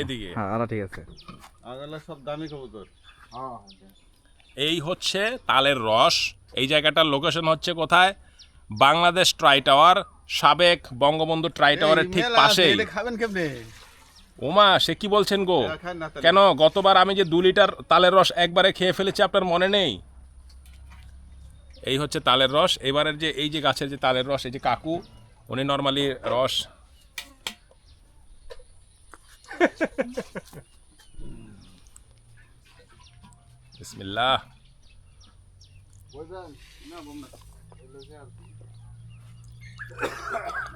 এদিকে। হ্যাঁ আলা ঠিক আছে। আগেলা সব দামি কবুতর। এই হচ্ছে তালের রস। এই জায়গাটার লোকেশন হচ্ছে কোথায়? বাংলাদেশ ট্রাই টাওয়ার সাবেক বঙ্গবন্ধু ট্রাই টাওয়ারের ঠিক পাশেই। খাবেন কেমনে? ওমা সে কি বলছেন গো। কেন গতবার আমি যে দু লিটার তালের রস একবারে খেয়ে ফেলেছি আপনার মনে নেই? এই হচ্ছে তালের রস। এবারের যে এই যে গাছের যে তালের রস এই যে কাকু উনি নর্মালি রস বিসমিল্লাহ বুঝলেন না বোমা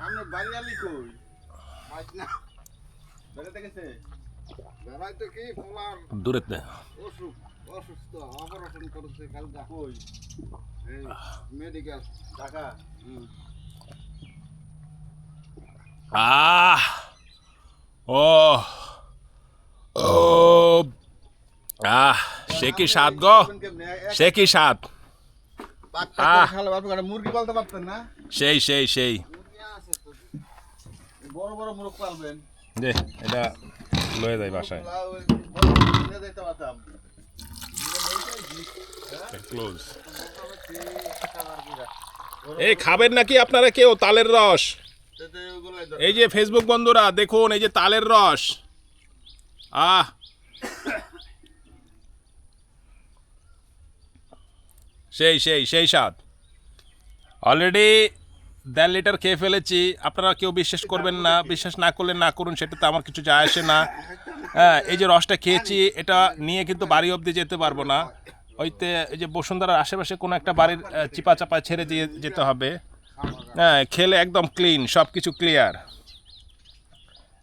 আমি বাড়ি আলি কই মাছ না বেড়াতে গেছে বেড়াইতে কি পোলার দূরে অসুখ অসুস্থ অপারেশন করেছে কালকা কই মেডিকেল ঢাকা আহ ও আহ সে কি স্বাদ গো? সে কি স্বাদ? মুরগি পালতে পারতেন না? সেই সেই সেই। বড় বড় মুরগ পালবেন। যে এটা লয়ে যায় বাসায়। ক্লোজ এই খাবেন নাকি আপনারা কেউ? তালের রস। এই যে ফেসবুক বন্ধুরা দেখুন এই যে তালের রস। আহ সেই সেই সেই স্বাদ। অলরেডি দেড় লিটার খেয়ে ফেলেছি। আপনারা কেউ বিশ্বাস করবেন না, বিশ্বাস না করলে না করুন সেটাতে আমার কিছু যায় আসে না। হ্যাঁ এই যে রসটা খেয়েছি, এটা নিয়ে কিন্তু বাড়ি অবধি যেতে পারব না। ওইতে এই যে বসুন্ধরার আশেপাশে কোনো একটা বাড়ির চিপা চাপা ছেড়ে দিয়ে যেতে হবে। হ্যাঁ খেলে একদম ক্লিন সব কিছু ক্লিয়ার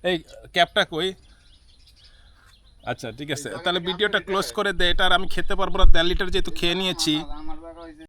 এই ক্যাপটা কই? আচ্ছা ঠিক আছে। তাহলে ভিডিওটা ক্লোজ করে দে, এটা আর আমি খেতে পারব না। দেড় লিটার যেহেতু খেয়ে নিয়েছি